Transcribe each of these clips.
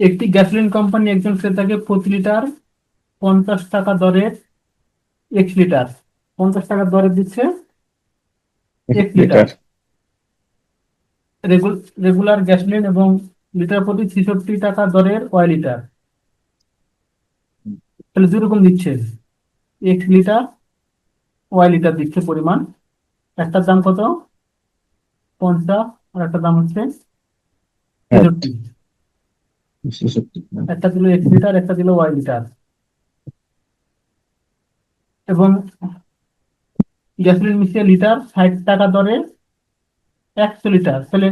একটি gasoline company একজন ক্রেতাকে প্রতি লিটার পঞ্চাশ টাকা দরে এক লিটার পঞ্চাশ টাকা দরে দিচ্ছে এক লিটার। রেগুলার গ্যাসোলিন এবং লিটার প্রতি ছেষট্টি টাকা দরের ওয়াই লিটার? তাহলে দুই রকম দিচ্ছে এক লিটার ওয়াই লিটার দিচ্ছে পরিমাণ? একটার দাম কত? পঞ্চাশ আর একটার দাম হচ্ছে ছেষট্টি। একটা দিল এক লিটার একটা দিল ওয়াই লিটার। এবং গ্যাসোলিন মিশিয়ে লিটার ষাট টাকা দরে একশো লিটার। তাহলে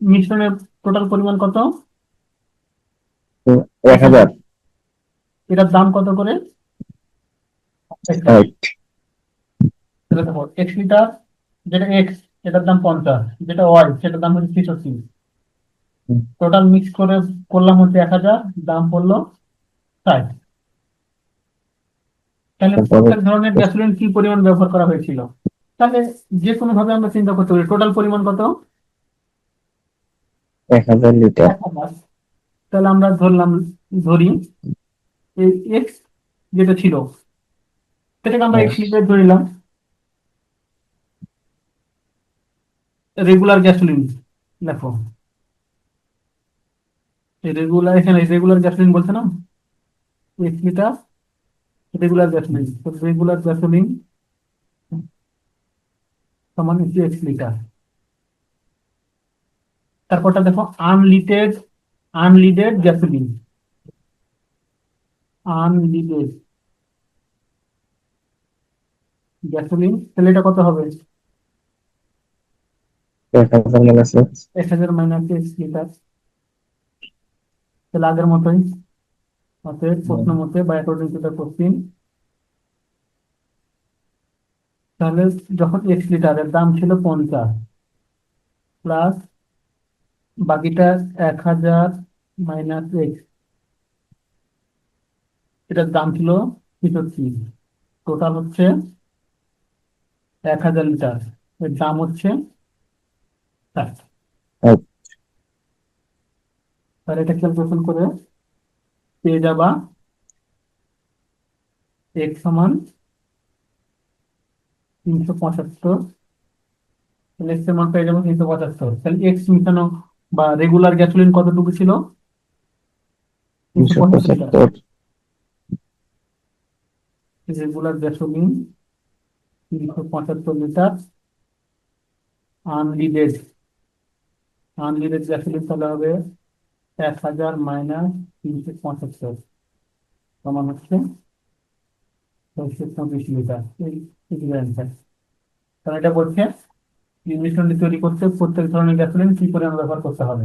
মিশ্রণের টোটাল পরিমাণ কত? এক হাজার। এটার দাম কত করে? দেখো এক্স লিটার যেটা এক্স এটার দাম পঞ্চাশ যেটা ওয়াই সেটার দাম হচ্ছে ছেষট্টি। টোটাল মিক্স করে করলাম হচ্ছে এক হাজার দাম পড়ল ষাট। তাহলে প্রত্যেক ধরনের গ্যাসোলিন কি পরিমাণ ব্যবহার করা হয়েছিল? তাহলে যে কোনো ভাবে আমরা চিন্তা করতে পারি। টোটাল পরিমাণ কত? এক হাজার লিটার তাহলে আমরা ধরলাম ধরি এই এক্স যেটা ছিল সেটাকে আমরা এক্স লিটার ধরে নিলাম। রেগুলার গ্যাসোলিন দেখো। রেগুলার এখানে রেগুলার গ্যাসোলিন বলছে না? এক litre regular gasoline regular gasoline সমান হচ্ছে এক লিটার তারপরটা দেখো আনলিটেড আনলিডেড গ্যাসোলিন আনলিডেড গ্যাসোলিন তাহলে এটা কত হবে? এক হাজার মাইনাস এক। হাজার মাইনাস এক লিটার তাহলে আগের মতোই অতএব প্রশ্ন মতে বা অ্যাকর্ডিং টু দ্য কোশ্চিন তাহলে যখন এক লিটারের দাম ছিল পঞ্চাশ প্লাস বাকিটা এক হাজার মাইনাস এক্স এটার দাম ছিল ছেষট্টি টোটাল হচ্ছে এক হাজার লিটার এর দাম হচ্ছে ষাট। তাহলে এটা ক্যালকুলেশন করে? পেয়ে যাবা এক সমান তিনশো পঁচাত্তর, তাহলে মান পেয়ে যাব তিনশো পঁচাত্তর। তাহলে এক্স মিশানো বা রেগুলার গ্যাসোলিন কতটুকু ছিল? রেগুলার গ্যাসোলিন তিনশো পঁচাত্তর লিটার আনলিডেড আনলিডেড গ্যাসোলিন তাহলে হবে এক হাজার মাইনাস তিনশো পঁচাত্তর সমান হচ্ছে ছয়শো চব্বিশ লিটার তাহলে এটা বলছে মিশ্রণটি তৈরি করতে প্রত্যেক ধরনের গ্যাসোলিন কি পরিমাণ ব্যবহার করতে হবে?